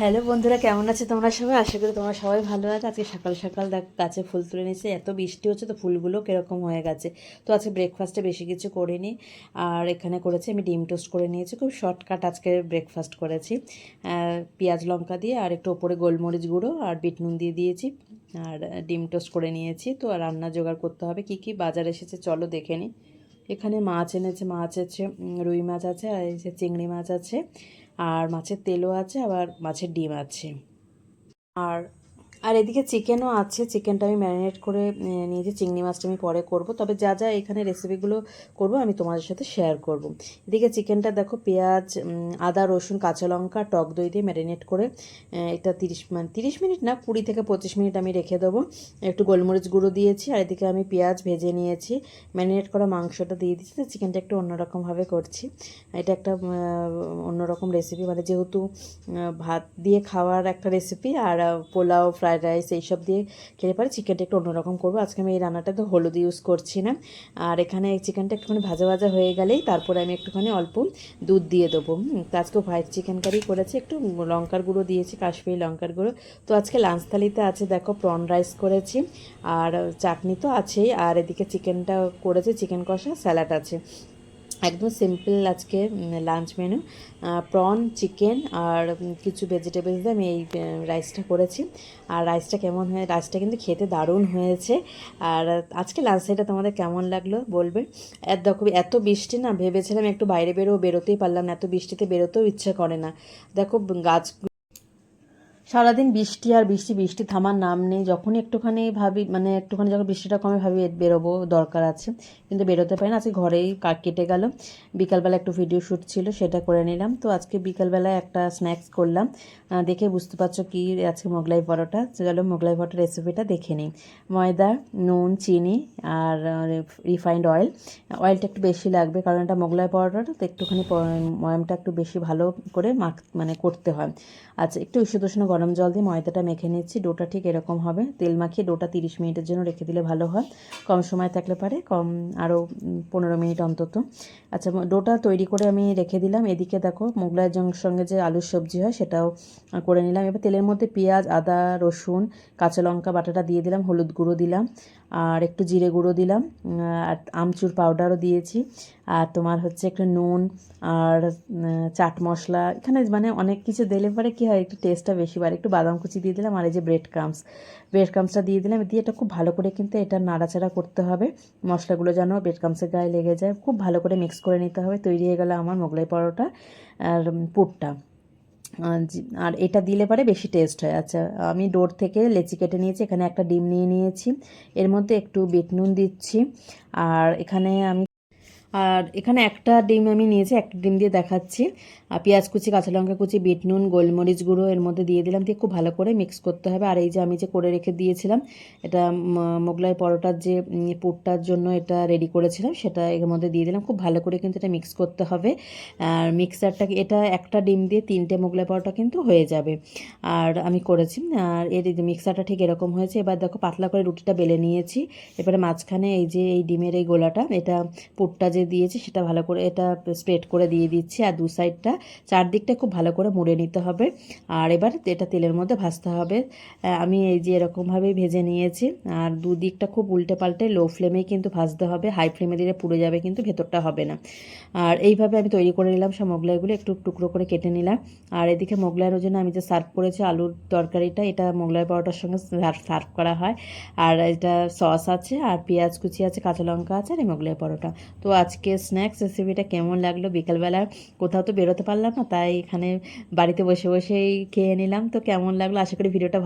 Hello বন্ধুরা, কেমন আছে তোমরা সবাই? আশা করি তোমরা সবাই ভালো আছে। আজকে সকাল সকাল দেখ, গাছে ফুল তুলে নিয়েছে। এত বৃষ্টি হচ্ছে তো ফুলগুলো কীরকম হয়ে গেছে। তো আজকে ব্রেকফাস্টে বেশি কিছু করিনি। আর এখানে করেছি আমি ডিম টোস্ট করে নিয়েছি। খুব শর্টকাট আজকে ব্রেকফাস্ট করেছি। পেঁয়াজ লঙ্কা দিয়ে আর একটু ওপরে গোলমরিচ গুঁড়ো আর বিট নুন দিয়ে দিয়েছি। আর ডিম টোস্ট করে নিয়েছি। তো রান্না জোগাড় করতে হবে। কি কি বাজার এসেছে চলো দেখে নিই এখানে মাছ এনেছে, মাছ আছে রুই মাছ আছে আর চিংড়ি মাছ আছে। আর মাছের তেলও আছে আবার মাছের ডিম আছে। আর আর এদিকে চিকেনও আছে, চিকেনটা আমি ম্যারিনেট করে নিয়েছি, চিংড়ি মাছটা আমি পরে করব। তবে যা যা এখানে রেসিপিগুলো করব, আমি তোমাদের সাথে শেয়ার করব। এদিকে চিকেনটা দেখো, পেঁয়াজ আদা, রসুন, কাঁচা লঙ্কা, টক দই দিয়ে ম্যারিনেট করে এটা তিরিশ মানে তিরিশ মিনিট না, কুড়ি থেকে পঁচিশ মিনিট আমি রেখে দেবো। একটু গোলমরিচ গুঁড়ো দিয়েছি, আর এদিকে আমি পেঁয়াজ ভেজে নিয়েছি। ম্যারিনেট করা মাংসটা দিয়ে দিচ্ছি, তো চিকেনটা একটু অন্যরকমভাবে করছি। এটা একটা অন্যরকম রেসিপি মানে যেহেতু ভাত দিয়ে খাওয়ার একটা রেসিপি আর পোলাও পোলাও ফ্রাইড রাইস এইসব দিয়ে খেলে পরে চিকেনটা একটু অন্যরকম করব। আজকে আমি এই রান্নাটাতে হলুদ ইউজ করছি না। আর এখানে চিকেনটা একটুখানি ভাজা ভাজা হয়ে গেলেই তারপরে আমি একটুখানি অল্প দুধ দিয়ে দেবো। তো আজকে হোয়াইট চিকেন কারি করেছি, একটু লঙ্কার গুঁড়ো দিয়েছি, কাশ্মীরি লঙ্কার গুঁড়ো। তো আজকে লাঞ্চ থালিতে আছে দেখো প্রন রাইস করেছি, আর চাটনি তো আছেই, আর এদিকে চিকেনটা করেছি, চিকেন কষা স্যালাড আছে। একদম সিম্পল আজকে লাঞ্চ মেনু প্রন চিকেন আর কিছু ভেজিটেবলস দিয়ে আমি এই রাইসটা করেছি। আর রাইসটা কেমন হয়ে রাইসটা কিন্তু খেতে দারুণ হয়েছে। আর, আজকে লাঞ্চ সাইডটা তোমাদের কেমন লাগল বলবে? দেখো, এত বৃষ্টি না, ভেবেছিলাম একটু বাইরে বেরো বেরোতেই পারলাম না, এত বৃষ্টিতে বেরোতেও ইচ্ছা করে না। দেখো, গাছ সারাদিন বৃষ্টি আর বৃষ্টি বৃষ্টি থামার নাম নেই। যখনই একটুখানি ভাবি মানে একটুখানি যখন বৃষ্টিটা কমে ভাবি বেরোবো, দরকার আছে। কিন্তু বেরোতে পারি না, আজকে ঘরেই কাক কেটে গেল। বিকালবেলা একটু ভিডিও শ্যুট ছিল, সেটা করে নিলাম। তো আজকে বিকালবেলায় একটা স্ন্যাক্স করলাম। দেখে বুঝতে পারছ কি আজকে মোগলাই পরোটা। চলো মোগলাই পরোটা রেসিপিটা দেখে নিই। ময়দা, নুন, চিনি আর রিফাইন্ড অয়েল অয়েলটা একটু বেশি লাগবে, কারণ এটা মোগলাই পরোটাটা, তো একটুখানি ময়ামটা একটু বেশি ভালো করে মাখ মানে করতে হয়। আচ্ছা একটু উষ্ণ উষ্ণ জল দিয়ে ময়দাটা মেখে নিচ্ছি। ডোটা ঠিক এরকম হবে। তেল মাখিয়ে ডোটা তিরিশ মিনিটের জন্য রেখে দিলে ভালো হয়। কম সময় থাকলে পারে, কম আরও পনেরো মিনিট অন্তত। আচ্ছা ডোটা তৈরি করে আমি রেখে দিলাম। এদিকে দেখো মোগলাইয়ের সঙ্গে যে আলুর সবজি হয় সেটাও করে নিলাম। এবার তেলের মধ্যে পেঁয়াজ, আদা, রসুন, কাঁচা লঙ্কা বাটাটা দিয়ে দিলাম, হলুদ গুঁড়ো দিলাম, আর একটু জিরে গুঁড়ো দিলাম আর আমচুর পাউডারও দিয়েছি। আর তোমার হচ্ছে একটু নুন আর চাট মশলা, এখানে মানে অনেক কিছু দিলে পরে কী হয়, একটু টেস্টটা বেশি বাড়ে। একটু বাদাম কুচি দিয়ে দিলাম আর এই যে ব্রেড ক্রামস ব্রেড ক্রামসটা দিয়ে দিলাম। দিয়ে এটা খুব ভালো করে কিন্তু এটা নাড়াচাড়া করতে হবে। মশলাগুলো যেন ব্রেড ক্রামসের গায়ে লেগে যায়। খুব ভালো করে মিক্স করে নিতে হবে। তৈরি হয়ে গেল আমার মোগলাই পরোটা আর পুরটা। আর আর এটা দিলে পরে বেশি টেস্ট হয়। আচ্ছা আমি ডোর থেকে লেচি কেটে নিয়েছি। এখানে একটা ডিম নিয়ে নিয়েছি। এর মধ্যে একটু বিট নুন দিচ্ছি। আর এখানে আমি আর এখানে একটা ডিম আমি নিয়েছি, একটা ডিম দিয়ে দেখাচ্ছি। আর পেঁয়াজ কুচি, কাঁচা লঙ্কা কুচি, বিট নুন, গোলমরিচ গুঁড়ো এর মধ্যে দিয়ে দিলাম। দিয়ে খুব ভালো করে মিক্স করতে হবে। আর এই যে আমি যে করে রেখে দিয়েছিলাম, এটা মোগলাই পরোটার যে পুরটার জন্য এটা রেডি করেছিলাম, সেটা এর মধ্যে দিয়ে দিলাম। খুব ভালো করে কিন্তু এটা মিক্স করতে হবে। আর মিক্সারটা এটা একটা ডিম দিয়ে তিনটে মোগলাই পরোটা কিন্তু হয়ে যাবে। আর আমি করেছি, আর এর মিক্সারটা ঠিক এরকম হয়েছে। এবার দেখো, পাতলা করে রুটিটা বেলে নিয়েছি। এবারে মাঝখানে এই যে, এই ডিমের এই গোলাটা, এটা পুরটা যে দিয়েছি, সেটা ভালো করে এটা স্প্রেড করে দিয়ে দিচ্ছি। আর দু সাইডটা চারদিকটা খুব ভালো করে মুড়ে নিতে হবে। আর এবার এটা তেলের মধ্যে ভাজতে হবে। আমি এই যে এরকমভাবে ভেজে নিয়েছি। আর দুদিকটা খুব উল্টে পাল্টে লো ফ্লেমেই কিন্তু ভাজতে হবে। হাই ফ্লেমে দিলে পুড়ে যাবে, কিন্তু ভেতরটা হবে না। আর এইভাবে আমি তৈরি করে নিলাম। সব মোগলাইগুলো একটু টুকরো করে কেটে নিলাম। আর এদিকে মোগলাইয়ের জন্য আমি যে সার্ভ করেছি আলুর তরকারিটা, এটা মোগলাই পরোটার সঙ্গে সার্ভ করা হয়। আর এটা সস আছে, আর পেঁয়াজ কুচি আছে, কাঁচা লঙ্কা আছে, আর এই মোগলাই পরোটা। তো আজকে স্ন্যাক্স রেসিপিটা কেমন লাগল? বিকালবেলা কোথাও তো বেরোতে পারলাম না, তাই এখানে বাড়িতে বসে বসেই খেয়ে নিলাম। তো কেমন লাগল? আশা করি ভিডিওটা